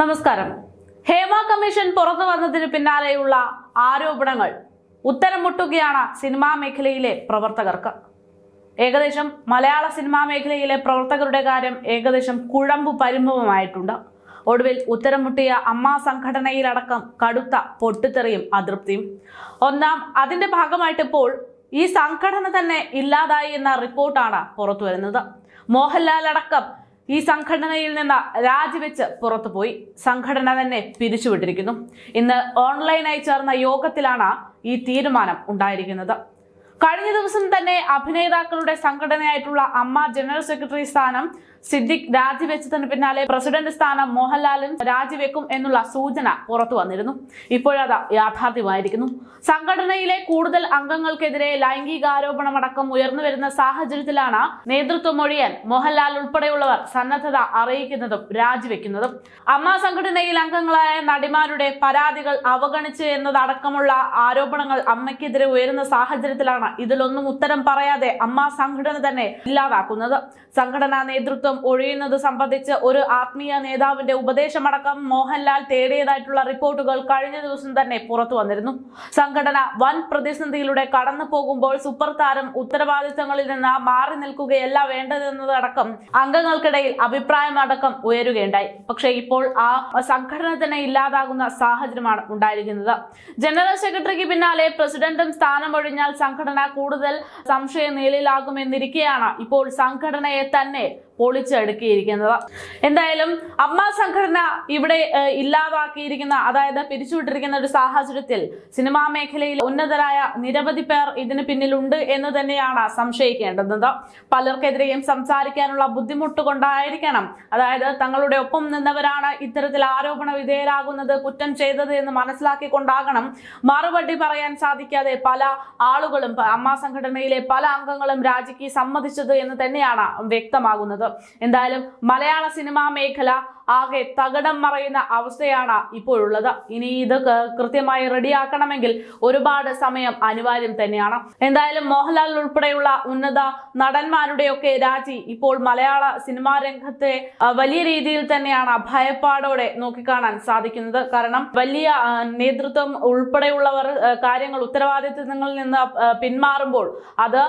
നമസ്കാരം. ഹേമ കമ്മീഷൻ പുറത്തു വന്നതിന് പിന്നാലെയുള്ള ആരോപണങ്ങൾ ഉത്തരം മുട്ടുകയാണ് സിനിമാ മേഖലയിലെ പ്രവർത്തകർക്ക്. ഏകദേശം മലയാള സിനിമാ മേഖലയിലെ പ്രവർത്തകരുടെ കാര്യം ഏകദേശം കുഴമ്പു പരിമുഖമായിട്ടുണ്ട് ഒടുവിൽ ഉത്തരം മുട്ടിയ അമ്മ സംഘടനയിലടക്കം കടുത്ത പൊട്ടിത്തെറിയും അതൃപ്തിയും. ഒന്നാം അതിന്റെ ഭാഗമായിട്ട് ഇപ്പോൾ ഈ സംഘടന തന്നെ ഇല്ലാതായി എന്ന റിപ്പോർട്ടാണ് പുറത്തു വരുന്നത് മോഹൻലാൽ അടക്കം ഈ സംഘടനയിൽ നിന്ന് രാജിവെച്ച് പുറത്തുപോയി. സംഘടന തന്നെ പിരിച്ചുവിട്ടിരിക്കുന്നു. ഇന്ന് ഓൺലൈനായി ചേർന്ന യോഗത്തിലാണ് ഈ തീരുമാനം ഉണ്ടായിരിക്കുന്നത്. കഴിഞ്ഞ ദിവസം തന്നെ അഭിനേതാക്കളുടെ സംഘടനയായിട്ടുള്ള അമ്മ ജനറൽ സെക്രട്ടറി സ്ഥാനം സിദ്ദിഖ് രാജിവെച്ചതിന് പിന്നാലെ പ്രസിഡന്റ് സ്ഥാനം മോഹൻലാലും രാജിവെക്കും എന്നുള്ള സൂചന പുറത്തു വന്നിരുന്നു. ഇപ്പോഴത് യാഥാർത്ഥ്യമായിരിക്കുന്നു. സംഘടനയിലെ കൂടുതൽ അംഗങ്ങൾക്കെതിരെ ലൈംഗികാരോപണമടക്കം ഉയർന്നു വരുന്ന സാഹചര്യത്തിലാണ് നേതൃത്വം ഒഴിയാൻ മോഹൻലാൽ ഉൾപ്പെടെയുള്ളവർ സന്നദ്ധത അറിയിക്കുന്നതും രാജിവെക്കുന്നതും. അമ്മ സംഘടനയിൽ അംഗങ്ങളായ നടിമാരുടെ പരാതികൾ അവഗണിച്ച് എന്നതടക്കമുള്ള ആരോപണങ്ങൾ അമ്മയ്ക്കെതിരെ ഉയരുന്ന സാഹചര്യത്തിലാണ് ഇതിലൊന്നും ഉത്തരം പറയാതെ അമ്മ സംഘടന തന്നെ ഇല്ലാതാക്കുന്നത്. സംഘടനാ നേതൃത്വം ഒഴിയുന്നത് സംബന്ധിച്ച് ഒരു ആത്മീയ നേതാവിന്റെ ഉപദേശമടക്കം മോഹൻലാൽ തേടിയതായിട്ടുള്ള റിപ്പോർട്ടുകൾ കഴിഞ്ഞ ദിവസം തന്നെ പുറത്തു വന്നിരുന്നു. സംഘടന വൻ പ്രതിസന്ധിയിലൂടെ കടന്നു പോകുമ്പോൾ സൂപ്പർ താരം ഉത്തരവാദിത്തങ്ങളിൽ നിന്ന് മാറി നിൽക്കുകയല്ല വേണ്ടതെന്നതടക്കം അംഗങ്ങൾക്കിടയിൽ അഭിപ്രായമടക്കം ഉയരുകയുണ്ടായി. പക്ഷേ ഇപ്പോൾ ആ സംഘടന തന്നെ ഇല്ലാതാകുന്ന സാഹചര്യമാണ് ഉണ്ടായിരിക്കുന്നത്. ജനറൽ സെക്രട്ടറിക്ക് പിന്നാലെ പ്രസിഡന്റും സ്ഥാനമൊഴിഞ്ഞാൽ സംഘടന കൂടുതൽ സംശയ നിലയിലാകുമെന്നിരിക്കെയാണ് ഇപ്പോൾ സംഘടനയെ തന്നെ പൊളിച്ചടുക്കിയിരിക്കുന്നത് എന്തായാലും അമ്മ സംഘടന ഇവിടെ ഇല്ലാതാക്കിയിരിക്കുന്ന അതായത് പിരിച്ചുവിട്ടിരിക്കുന്ന ഒരു സാഹചര്യത്തിൽ സിനിമാ മേഖലയിൽ ഉന്നതരായ നിരവധി പേർ ഇതിന് പിന്നിലുണ്ട് എന്ന് തന്നെയാണ് സംശയിക്കേണ്ടത് പലർക്കെതിരെയും സംസാരിക്കാനുള്ള ബുദ്ധിമുട്ട് കൊണ്ടായിരിക്കണം അതായത് തങ്ങളുടെ ഒപ്പം നിന്നവരാണ് ഇത്തരത്തിൽ ആരോപണ വിധേയരാകുന്നത് കുറ്റം ചെയ്തത് എന്ന് മനസ്സിലാക്കിക്കൊണ്ടാകണം. മറുപടി പറയാൻ സാധിക്കാതെ പല ആളുകളും അമ്മ സംഘടനയിലെ പല അംഗങ്ങളും രാജിക്ക് സമ്മതിച്ചത് എന്ന് തന്നെയാണ് വ്യക്തമാകുന്നത്. എന്തായാലും മലയാള സിനിമാ മേഖല ആകെ തകടം മറയുന്ന അവസ്ഥയാണ് ഇപ്പോഴുള്ളത്. ഇനി ഇത് കൃത്യമായി റെഡിയാക്കണമെങ്കിൽ ഒരുപാട് സമയം അനിവാര്യം തന്നെയാണ്. എന്തായാലും മോഹൻലാൽ ഉൾപ്പെടെയുള്ള ഉന്നത നടന്മാരുടെയൊക്കെ രാജി ഇപ്പോൾ മലയാള സിനിമാ രംഗത്തെ വലിയ രീതിയിൽ തന്നെയാണ് ഭയപ്പാടോടെ നോക്കിക്കാണാൻ സാധിക്കുന്നത്. കാരണം വലിയ നേതൃത്വം ഉൾപ്പെടെയുള്ളവർ കാര്യങ്ങൾ ഉത്തരവാദിത്തങ്ങളിൽ നിന്ന് പിന്മാറുമ്പോൾ അത്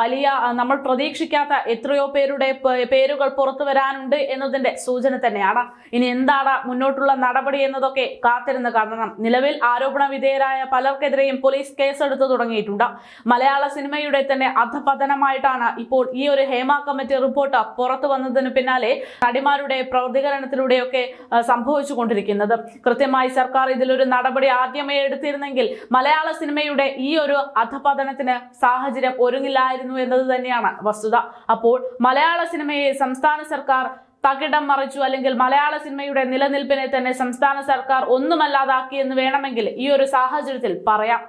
വലിയ നമ്മൾ പ്രതീക്ഷിക്കാത്ത എത്രയോ പേരുടെ പേരുകൾ പുറത്തു വരാനുണ്ട് എന്നതിന്റെ സൂചന തന്നെയാണ്. ഇനി എന്താണ് മുന്നോട്ടുള്ള നടപടി എന്നതൊക്കെ കാത്തിരുന്ന് കാണണം. നിലവിൽ ആരോപണ വിധേയരായ പലർക്കെതിരെയും പോലീസ് കേസെടുത്തു തുടങ്ങിയിട്ടുണ്ട്. മലയാള സിനിമയുടെ തന്നെ അധപതനമായിട്ടാണ് ഇപ്പോൾ ഈ ഒരു ഹേമ കമ്മിറ്റി റിപ്പോർട്ട് പുറത്തു വന്നതിന് പിന്നാലെ നടിമാരുടെ പ്രതികരണത്തിലൂടെയൊക്കെ സംഭവിച്ചുകൊണ്ടിരിക്കുന്നത്. കൃത്യമായി സർക്കാർ ഇതിലൊരു നടപടി ആദ്യമേ എടുത്തിരുന്നെങ്കിൽ മലയാള സിനിമയുടെ ഈ ഒരു അധപതനത്തിന് സാഹചര്യം ഒരുങ്ങില്ലായിരുന്നു എന്നത് തന്നെയാണ് വസ്തുത. അപ്പോൾ മലയാള സിനിമയെ സംസ്ഥാന സർക്കാർ പകിടം മറിച്ചു അല്ലെങ്കിൽ മലയാള സിനിമയുടെ നിലനിൽപ്പിനെ തന്നെ സംസ്ഥാന സർക്കാർ ഒന്നുമല്ലാതാക്കിയെന്ന് വേണമെങ്കിൽ ഈ ഒരു സാഹചര്യത്തിൽ പറയാം.